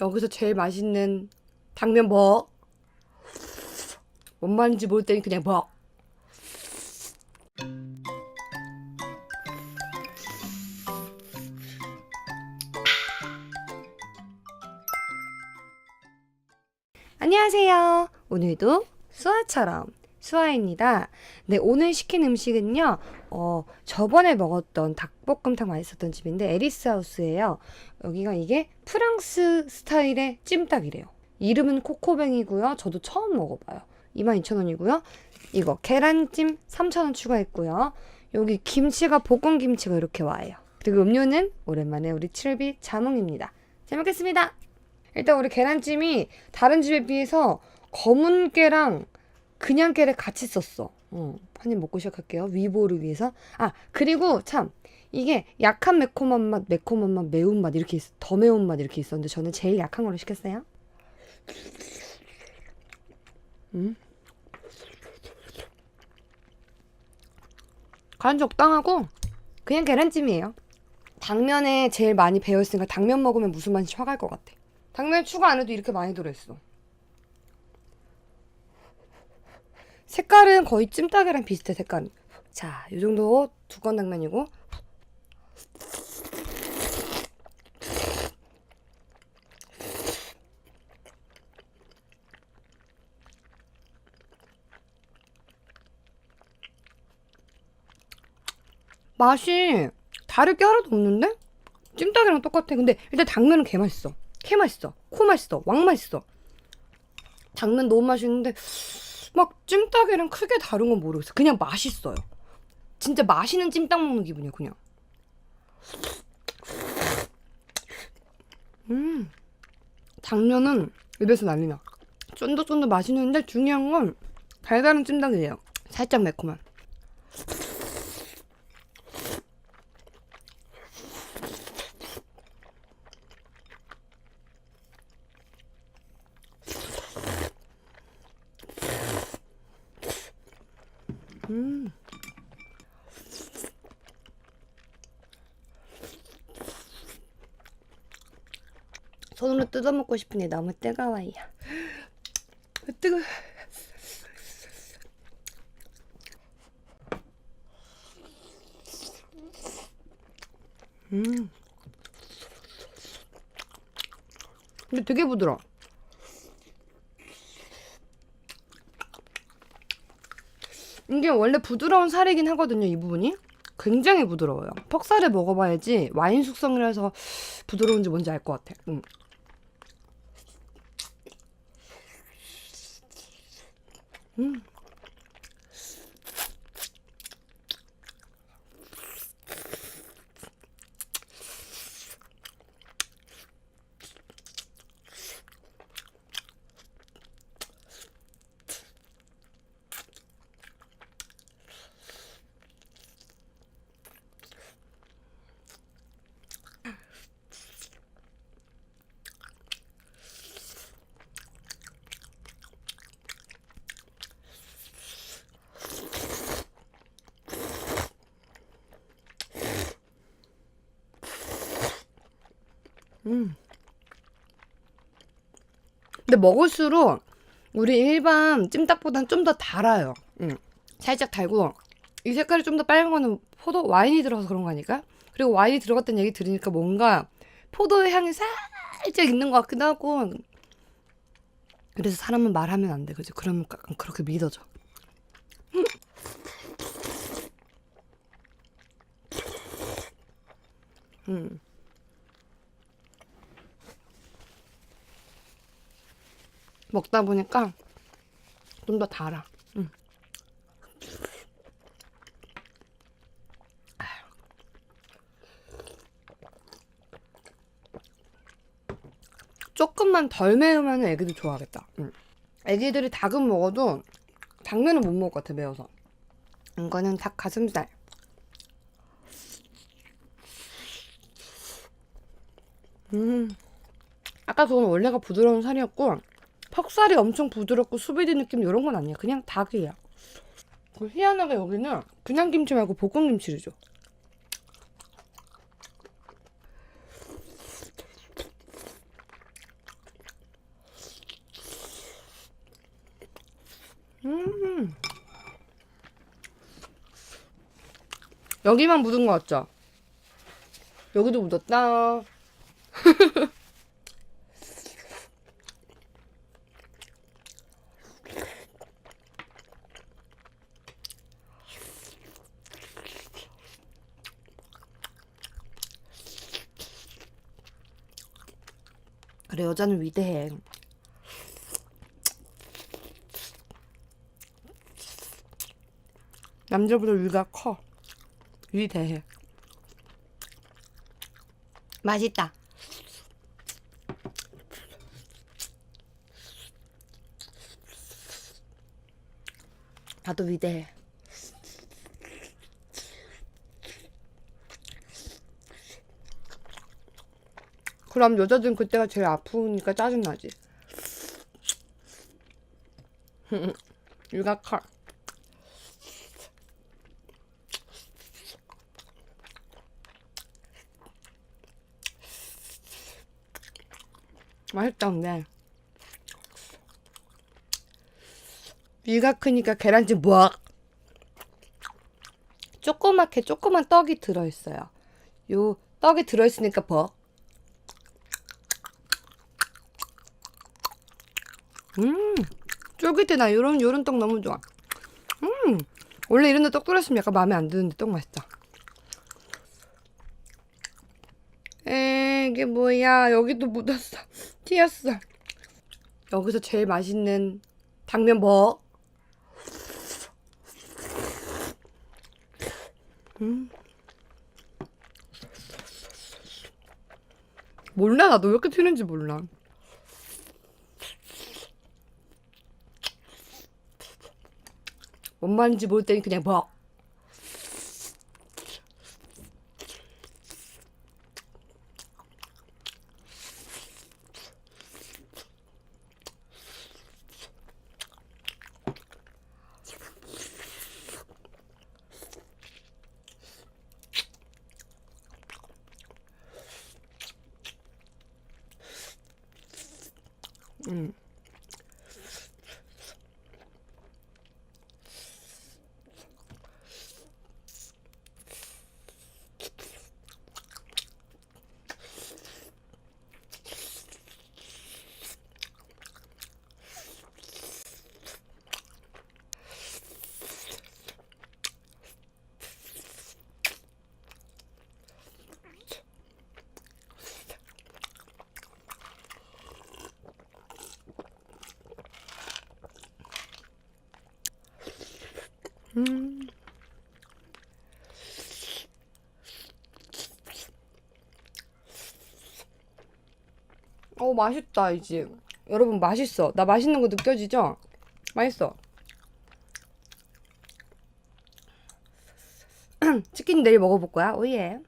여기서 제일 맛있는 당면 먹. 뭔 말인지 모를 때는 그냥 먹. 안녕하세요. 오늘도 수아처럼 수아입니다. 네, 오늘 시킨 음식은요, 어, 저번에 먹었던 닭볶음탕 맛있었던 집인데, 에리스 하우스예요. 여기가 이게 프랑스 스타일의 찜닭이래요. 이름은 코코뱅이고요. 저도 처음 먹어봐요. 22,000원이고요. 이거 계란찜 3,000원 추가했고요. 여기 김치가 볶은 김치가 이렇게 와요. 그리고 음료는 오랜만에 우리 칠비 자몽입니다. 잘 먹겠습니다. 일단 우리 계란찜이 다른 집에 비해서 검은 깨랑 그냥 깨를 같이 썼어. 어, 한입 먹고 시작할게요. 위보를 위해서. 아, 그리고 참 이게 약한 매콤한 맛, 매콤한 맛, 매운맛 이렇게 있, 더 매운맛 이렇게 있었는데 저는 제일 약한 걸로 시켰어요. 음. 간 적당하고 그냥 계란찜이에요. 당면에 제일 많이 배어있으니까 당면 먹으면 무슨 맛인지 확 알 것 같아. 당면 추가 안 해도 이렇게 많이 들어있어. 색깔은 거의 찜닭이랑 비슷해 색깔. 자, 이 정도 두꺼운 당면이고 맛이 다를 게 하나도 없는데? 찜닭이랑 똑같아. 근데 일단 당면은 개 맛있어. 개 맛있어. 코 맛있어. 왕 맛있어. 당면 너무 맛있는데 막 찜닭이랑 크게 다른 건 모르겠어. 그냥 맛있어요. 진짜 맛있는 찜닭 먹는 기분이야, 그냥. 음. 당면은 입에서 난리나. 쫀득쫀득 맛있는데 중요한 건 달달한 찜닭이에요. 살짝 매콤한. 뜯어 먹고 싶은데 너무 뜨거워요. 뜨거. 음. 근데 되게 부드러워. 이게 원래 부드러운 살이긴 하거든요, 이 부분이. 굉장히 부드러워요. 퍽살을 먹어봐야지 와인 숙성이라서 부드러운지 뭔지 알 것 같아. 음. 음. 음. 근데 먹을수록 우리 일반 찜닭보단 좀더 달아요. 음. 살짝 달고 이 색깔이 좀 더 빨간 거는 포도 와인이 들어가서 그런 거 아닐까? 그리고 와인이 들어갔다는 얘기 들으니까 뭔가 포도의 향이 살짝 있는 것 같기도 하고 그래서 사람은 말하면 안 돼. 그지? 그러면 그렇게 믿어져. 음. 먹다 보니까 좀 더 달아. 음. 조금만 덜 매우면 애기들 좋아하겠다. 음. 애기들이 닭은 먹어도 당면은 못 먹을 것 같아 매워서. 이거는 닭 가슴살. 음. 아까 그건 원래가 부드러운 살이었고 퍽살이 엄청 부드럽고 수비드 느낌 이런 건 아니야. 그냥 닭이야. 그 희한하게 여기는 그냥 김치 말고 볶음 김치를 줘. 음. 여기만 묻은 거 같죠? 여기도 묻었다. 그래 여자는 위대해. 남자보다 위가 커. 위대해. 맛있다. 나도 위대해. 그럼 여자들은 그때가 제일 아프니까 짜증나지. 커. 맛있다 근데 위가 크니까 계란찜 뭐 조그맣게 조그만 떡이 들어있어요 요 떡이 들어있으니까 뭐 음, 쫄깃해 나 요런 요런 떡 너무 좋아. 음, 원래 이런 데떡 들었으면 약간 마음에 안 드는데 떡 맛있다. 에 이게 뭐야 여기도 묻었어 튀었어 여기서 제일 맛있는 당면 뭐? 음. 몰라 나도 왜 이렇게 튀는지 몰라 뭔 말인지 모를 때는 그냥 뭐 음. 음. 어 맛있다 이제. 여러분 맛있어. 나 맛있는 거 느껴지죠? 맛있어. 치킨 내일 먹어볼 거야? 오예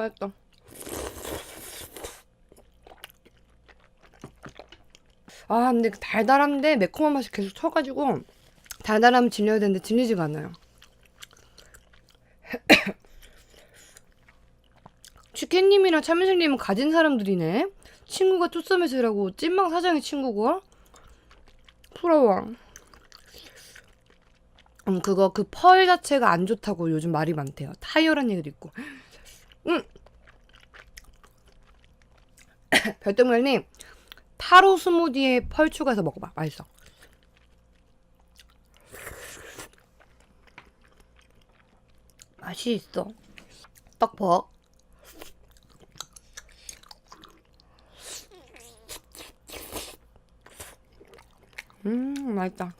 맛있다. 아 근데 그 달달한데 매콤한 맛이 계속 쳐가지고 달달하면 질려야 되는데 질리지가 않아요. 치킨님이랑 참이슬님은 가진 사람들이네. 친구가 투썸에서라고 찐망 사장의 친구고. 부러워. 음 그거 그 펄 자체가 안 좋다고 요즘 말이 많대요. 타이어란 얘기도 있고. 음 별똥별님 타로 스무디에 펄 추가해서 먹어봐. 맛있어. 맛이 있어. 떡볶. 음, 맛있다.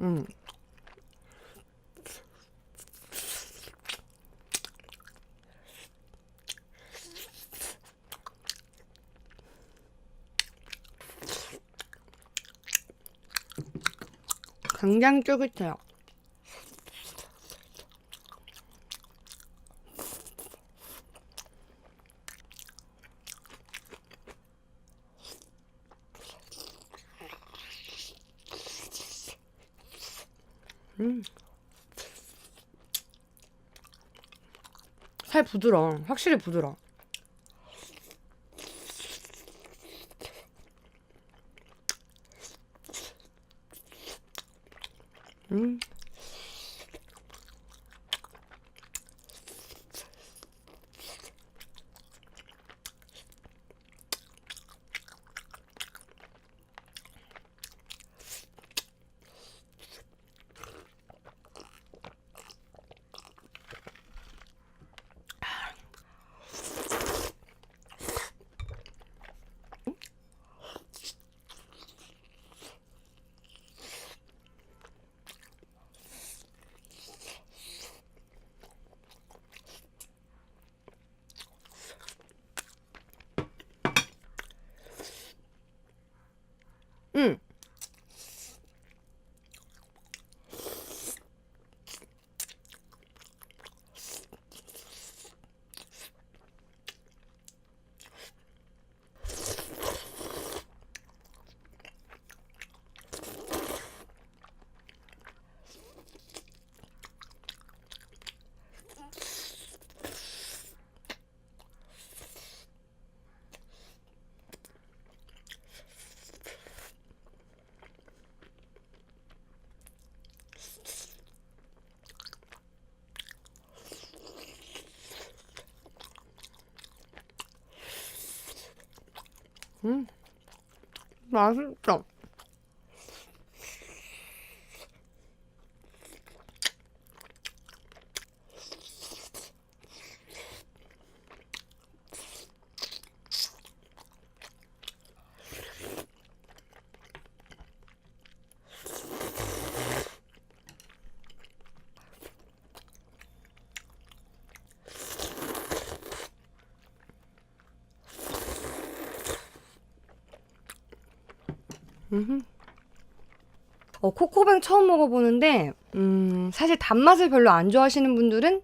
음. 굉장히 쫄깃해요. 살 부드러워. 확실히 부드러워. 음. 음. 음. 맛있다. 어, 코코뱅 처음 먹어보는데, 음, 사실 단맛을 별로 안 좋아하시는 분들은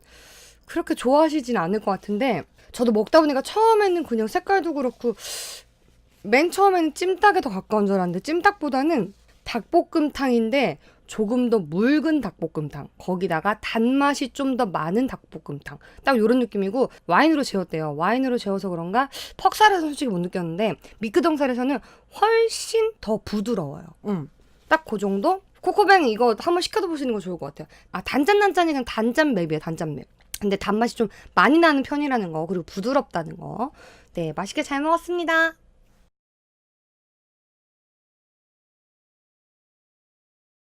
그렇게 좋아하시진 않을 것 같은데, 저도 먹다 보니까 처음에는 그냥 색깔도 그렇고, 맨 처음에는 찜닭에 더 가까운 줄 알았는데, 찜닭보다는 닭볶음탕인데, 조금 더 묽은 닭볶음탕. 거기다가 단맛이 좀 더 많은 닭볶음탕. 딱 이런 느낌이고, 와인으로 재웠대요. 와인으로 재워서 그런가, 퍽살에서 솔직히 못 느꼈는데, 미끄덩살에서는 훨씬 더 부드러워요. 음. 딱 그 정도? 코코뱅 이거 한번 시켜도 보시는 거 좋을 것 같아요. 아, 단짠 단짠이 그냥 단짠 맵이에요, 단짠 맵. 근데 단맛이 좀 많이 나는 편이라는 거, 그리고 부드럽다는 거. 네, 맛있게 잘 먹었습니다.